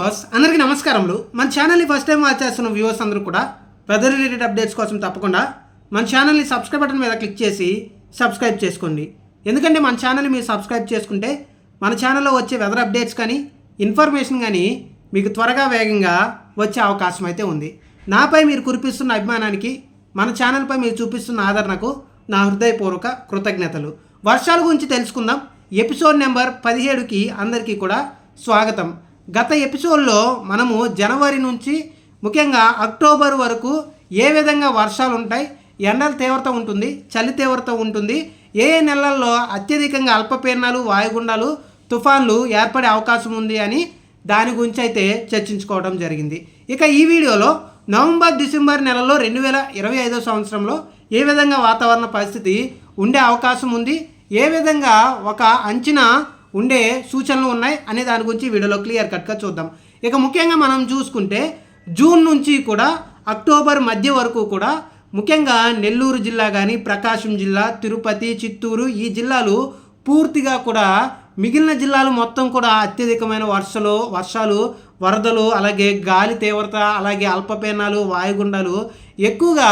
Viewers అందరికీ నమస్కారములు. మన ఛానల్ని ఫస్ట్ టైం వాచ్ చేస్తున్న వ్యూవర్స్ అందరూ కూడా వెదర్ రిలేటెడ్ అప్డేట్స్ కోసం తప్పకుండా మన ఛానల్ని సబ్స్క్రైబ్ బటన్ మీద క్లిక్ చేసి సబ్స్క్రైబ్ చేసుకోండి. ఎందుకంటే మన ఛానల్ని మీరు సబ్స్క్రైబ్ చేసుకుంటే మన ఛానల్లో వచ్చే వెదర్ అప్డేట్స్ కానీ ఇన్ఫర్మేషన్ కానీ మీకు త్వరగా వేగంగా వచ్చే అవకాశం అయితే ఉంది. నాపై మీరు కురిపిస్తున్న అభిమానానికి మన ఛానల్పై మీరు చూపిస్తున్న ఆదరణకు నా హృదయపూర్వక కృతజ్ఞతలు. వర్షాల గురించి తెలుసుకుందాం. ఎపిసోడ్ నెంబర్ పదిహేడుకి అందరికీ కూడా స్వాగతం. గత ఎపిసోడ్లో మనము జనవరి నుంచి ముఖ్యంగా అక్టోబర్ వరకు ఏ విధంగా వర్షాలు ఉంటాయి ఎండల తీవ్రత ఉంటుంది చలి తీవ్రత ఉంటుంది ఏ ఏ నెలల్లో అత్యధికంగా అల్పపీడనాలు వాయుగుండాలు తుఫాన్లు ఏర్పడే అవకాశం ఉంది అని దాని గురించి అయితే చర్చించుకోవడం జరిగింది. ఇక ఈ వీడియోలో నవంబర్ డిసెంబర్ నెలలో రెండు వేల ఇరవై ఐదో సంవత్సరంలో ఏ విధంగా వాతావరణ పరిస్థితి ఉండే అవకాశం ఉంది ఏ విధంగా ఒక అంచనా ఉండే సూచనలు ఉన్నాయి అనే దాని గురించి వీడియోలో క్లియర్ కట్గా చూద్దాం. ఇక ముఖ్యంగా మనం చూసుకుంటే జూన్ నుంచి కూడా అక్టోబర్ మధ్య వరకు కూడా ముఖ్యంగా నెల్లూరు జిల్లా కానీ ప్రకాశం జిల్లా తిరుపతి చిత్తూరు ఈ జిల్లాలు పూర్తిగా కూడా మిగిలిన జిల్లాలు మొత్తం కూడా అత్యధికమైన వర్షాలు వర్షాలు వరదలు అలాగే గాలి తీవ్రత అలాగే అల్పపీనాలు వాయుగుండాలు ఎక్కువగా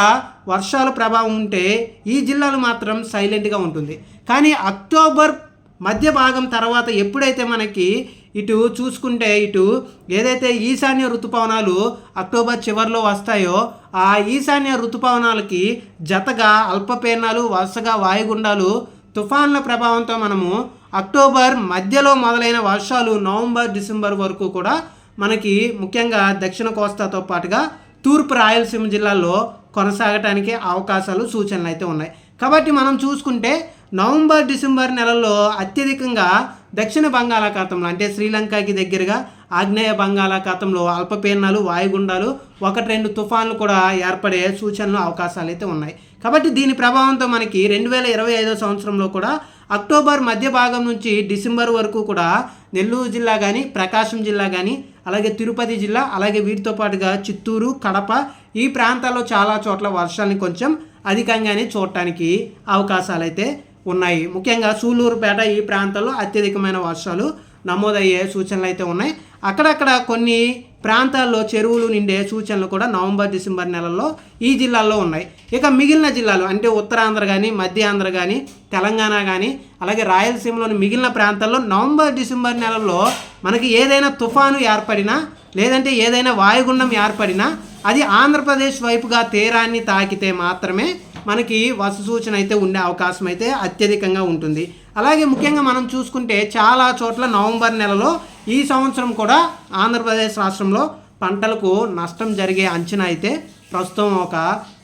వర్షాల ప్రభావం ఉంటే ఈ జిల్లాలు మాత్రం సైలెంట్గా ఉంటుంది. కానీ అక్టోబర్ మధ్య భాగం తర్వాత ఎప్పుడైతే మనకి ఇటు చూసుకుంటే ఇటు ఏదైతే ఈశాన్య ఋతుపవనాలు అక్టోబర్ చివరిలో వస్తాయో ఆ ఈశాన్య ఋతుపవనాలకి జతగా అల్పపీడనాలు వరుసగా వాయుగుండాలు తుఫాన్ల ప్రభావంతో మనము అక్టోబర్ మధ్యలో మొదలైన వర్షాలు నవంబర్ డిసెంబర్ వరకు కూడా మనకి ముఖ్యంగా దక్షిణ కోస్తాతో పాటుగా తూర్పు రాయలసీమ జిల్లాల్లో కొనసాగటానికి అవకాశాలు సూచనలు అయితే ఉన్నాయి. కాబట్టి మనం చూసుకుంటే నవంబర్ డిసెంబర్ నెలల్లో అత్యధికంగా దక్షిణ బంగాళాఖాతంలో అంటే శ్రీలంకకి దగ్గరగా ఆగ్నేయ బంగాళాఖాతంలో అల్పపీడనాలు వాయుగుండాలు ఒకటి రెండు తుఫాన్లు కూడా ఏర్పడే సూచనలు అవకాశాలు అయితే ఉన్నాయి. కాబట్టి దీని ప్రభావంతో మనకి రెండు వేల ఇరవై ఐదో సంవత్సరంలో కూడా అక్టోబర్ మధ్య భాగం నుంచి డిసెంబర్ వరకు కూడా నెల్లూరు జిల్లా కానీ ప్రకాశం జిల్లా కానీ అలాగే తిరుపతి జిల్లా అలాగే వీటితో పాటుగా చిత్తూరు కడప ఈ ప్రాంతాల్లో చాలా చోట్ల వర్షాన్ని కొంచెం అధికంగానే చూడటానికి అవకాశాలు అయితే ఉన్నాయి. ముఖ్యంగా సూలూరుపేట ఈ ప్రాంతాల్లో అత్యధికమైన వర్షాలు నమోదయ్యే సూచనలు అయితే ఉన్నాయి. అక్కడక్కడ కొన్ని ప్రాంతాల్లో చెరువులు నిండే సూచనలు కూడా నవంబర్ డిసెంబర్ నెలల్లో ఈ జిల్లాల్లో ఉన్నాయి. ఇక మిగిలిన జిల్లాలు అంటే ఉత్తరాంధ్ర కానీ మధ్య ఆంధ్ర కానీ తెలంగాణ కానీ అలాగే రాయలసీమలోని మిగిలిన ప్రాంతాల్లో నవంబర్ డిసెంబర్ నెలల్లో మనకి ఏదైనా తుఫాను ఏర్పడినా లేదంటే ఏదైనా వాయుగుండం ఏర్పడినా అది ఆంధ్రప్రదేశ్ వైపుగా తీరాన్ని తాకితే మాత్రమే మనకి వర్ష సూచన అయితే ఉండే అవకాశం అయితే అత్యధికంగా ఉంటుంది. అలాగే ముఖ్యంగా మనం చూసుకుంటే చాలా చోట్ల నవంబర్ నెలలో ఈ సంవత్సరం కూడా ఆంధ్రప్రదేశ్ రాష్ట్రంలో పంటలకు నష్టం జరిగే అంచనా అయితే ప్రస్తుతం ఒక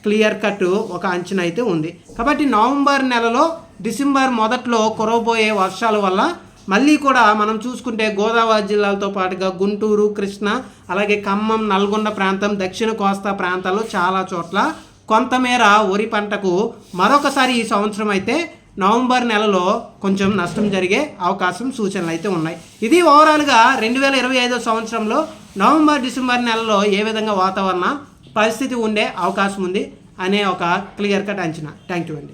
క్లియర్ కట్ ఒక అంచనా అయితే ఉంది. కాబట్టి నవంబర్ నెలలో డిసెంబర్ మొదట్లో కురవబోయే వర్షాల వల్ల మళ్ళీ కూడా మనం చూసుకుంటే గోదావరి జిల్లాలతో పాటుగా గుంటూరు కృష్ణ అలాగే ఖమ్మం నల్గొండ ప్రాంతం దక్షిణ కోస్తా ప్రాంతాల్లో చాలా చోట్ల కొంతమేర వరి పంటకు మరొకసారి ఈ సంవత్సరం అయితే నవంబర్ నెలలో కొంచెం నష్టం జరిగే అవకాశం సూచనలు అయితే ఉన్నాయి. ఇది ఓవరాల్గా రెండు వేల ఇరవై ఐదో సంవత్సరంలో నవంబర్ డిసెంబర్ నెలలో ఏ విధంగా వాతావరణ పరిస్థితి ఉండే అవకాశం ఉంది అనే ఒక క్లియర్ కట్ అంచనా. థ్యాంక్ యూ అండి.